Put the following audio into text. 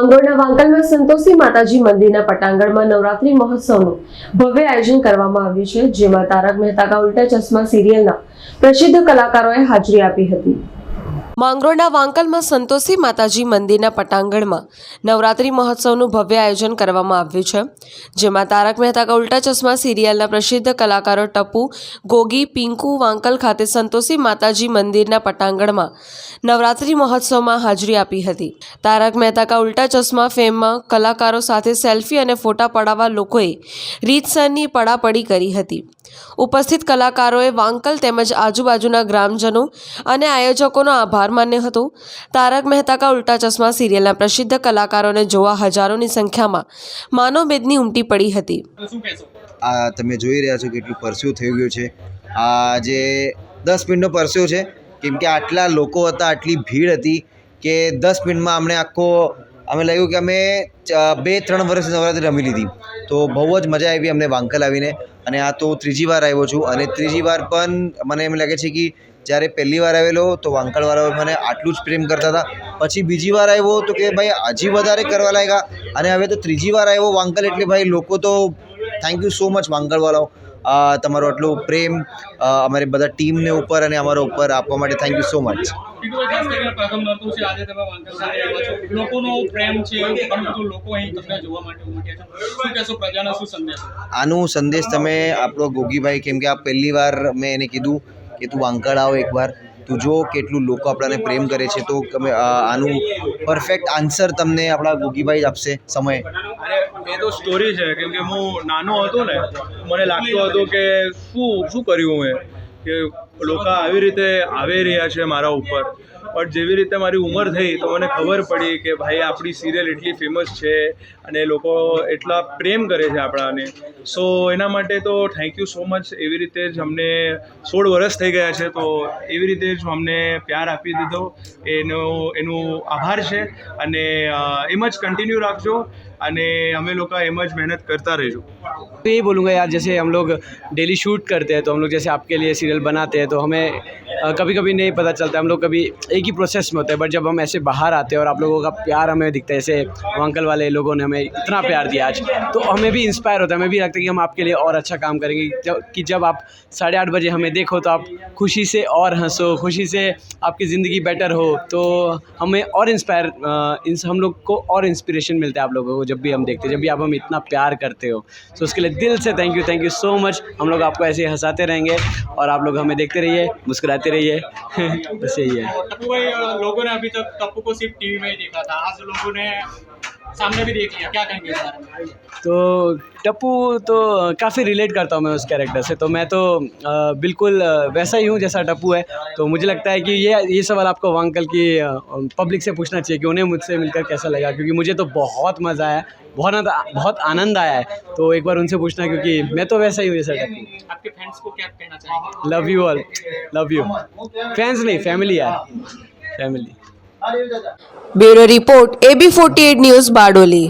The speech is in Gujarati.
માંગરોળના વાંકલમાં સંતોષી માતાજી મંદિરના પટાંગણમાં નવરાત્રી મહોત્સવનું ભવ્ય આયોજન કરવામાં આવ્યું છે, જેમાં તારક મહેતા કા ઉલ્ટા ચશ્મા સિરિયલના પ્રસિદ્ધ કલાકારોએ હાજરી આપી હતી. માંગરોળના વાંકલમાં સંતોષી માતાજી મંદિરના પટાંગણમાં નવરાત્રી મહોત્સવનું ભવ્ય આયોજન કરવામાં આવ્યું છે, જેમાં તારક મહેતા કા ઉલ્ટા ચશ્મા, સિરિયલના પ્રસિદ્ધ કલાકારો ટપુ, ગોગી, પિંકુ, વાંકલ ખાતે સંતોષી માતાજી મંદિરના પટાંગણમાં નવરાત્રી મહોત્સવમાં હાજરી આપી હતી. તારક મહેતા કા ઉલ્ટા ચશ્મા ફેમમાં કલાકારો સાથે સેલ્ફી અને ફોટા પડાવવા લોકોએ રીતસરની પડાપડી કરી હતી. ઉપસ્થિત કલાકારોએ વાંકલ તેમજ આજુબાજુના ગ્રામજનો અને આયોજકોનો આભાર માન્યો હતું. તારક મહેતા કા ઉલ્ટા ચશ્મા સિરિયલના પ્રસિદ્ધ કલાકારોને જોવા હજારોની સંખ્યામાં માનવભેદની ઉમટી પડી હતી. આ તમે જોઈ રહ્યા છો કેટલું પરસ્યું થઈ ગયું છે. આ જે દસ મિનિટનો પરસ્યો છે, કેમ કે આટલા લોકો હતા, આટલી ભીડ હતી કે દસ મિનિટમાં અમને આખો અમે લાગ્યું કે અમે બે ત્રણ વર્ષ નવરાત્રી રમી લીધી. તો બહુ જ મજા આવી અમને વાંકલ આવીને. અને આ તો ત્રીજી વાર આવ્યો છું. અને ત્રીજી વાર પણ મને એમ લાગે છે કે જ્યારે પહેલી વાર આવેલો તો વાંકળવાળાઓ મને આટલું જ પ્રેમ કરતા હતા. પછી બીજી વાર આવ્યો તો કે ભાઈ હજી વધારે કરવા લાગ્યા. અને હવે તો ત્રીજી વાર આવ્યો વાંકલ એટલે ભાઈ લોકો તો થેન્ક યુ સો મચ વાંકલવાળાઓ. અ, તમારો આટલો પ્રેમ અમારી બધા ટીમને ઉપર અને અમારા ઉપર આપવા માટે થેન્ક યુ સો મચ આનું સંદેશ તમે આપણો ગોગીભાઈ કેમ કે આ પહેલી વાર મેં એને કીધું કે તું વાંકડ આવો એકવાર. તું જો કેટલું લોકો આપણાને પ્રેમ કરે છે તો તમે આનું પરફેક્ટ આન્સર તમને આપણા ગોગીભાઈ જ આપશે. સમય. એ તો સ્ટોરી છે, કેમ કે હું નાનો હતો ને, મને લાગતું હતું કે શું શું કર્યું મેં કે લોકો આવી રીતે આવી રહ્યા છે મારા ઉપર. બટ જેવી રીતે મારી ઉંમર થઈ, તો મને ખબર પડી કે ભાઈ, આપણી સિરિયલ એટલી ફેમસ છે અને લોકો એટલા પ્રેમ કરે છે આપણાને. સો એના માટે તો થેન્ક યુ સો મચ એવી રીતે જ અમને સોળ વર્ષ થઈ ગયા છે, તો એવી રીતે જ અમને પ્યાર આપી દીધો. એનો એનું આભાર છે. અને એમ જ કન્ટિન્યુ રાખજો. અને અમે લોકો એમ જ મહેનત કરતા રહીશું तो यही बोलूँगा यार जैसे हम लोग डेली शूट करते हैं तो हम लोग जैसे आपके लिए सीरियल बनाते हैं तो हमें कभी कभी नहीं पता चलता हम लोग कभी एक ही प्रोसेस में होते हैं बट जब हम ऐसे बाहर आते हैं और आप लोगों का प्यार हमें दिखता है जैसे अंकल वाले लोगों ने हमें इतना प्यार दिया आज तो हमें भी इंस्पायर होता है हमें भी लगता है कि हम आपके लिए और अच्छा काम करेंगे जब कि जब आप साढ़े आठ बजे हमें देखो तो आप खुशी से और हंसो खुशी से आपकी ज़िंदगी बेटर हो तो हमें और इंस्पायर हम लोग को और इंस्पिरेशन मिलता है आप लोगों को जब भी हम देखते हैं, जब भी आप हम इतना प्यार करते हो। तो उसके लिए दिल से thank you thank you so much हम लोग आपको ऐसे हंसाते रहेंगे और आप लोग हमें देखते रहिए, मुस्कुराते रहिए। बस यही है। लोगों ने अभी तक टप्पू को सिर्फ़ टीवी में ही देखा था। आज लोगों ने सामने भी देख लिया क्या कहेंगे इस बारे में? तो टप्पू तो काफ़ी रिलेट करता हूँ मैं उस कैरेक्टर से तो मैं तो अ, बिल्कुल वैसा ही हूँ जैसा टप्पू है। तो मुझे लगता है कि ये ये सवाल आपको अंकल की पब्लिक से पूछना चाहिए कि उन्हें मुझसे मिलकर कैसा लगा? क्योंकि मुझे तो बहुत मज़ा आया बहुत बहुत आनंद आया है। तो एक बार उनसे पूछना क्योंकि मैं तो वैसा ही हूँ जैसा टप्पू। आपके फ्रेंड्स को क्या कहना चाहेंगे? Love you all love you fans नहीं फैमिली यार। Family bureau report AB forty news Bardoli.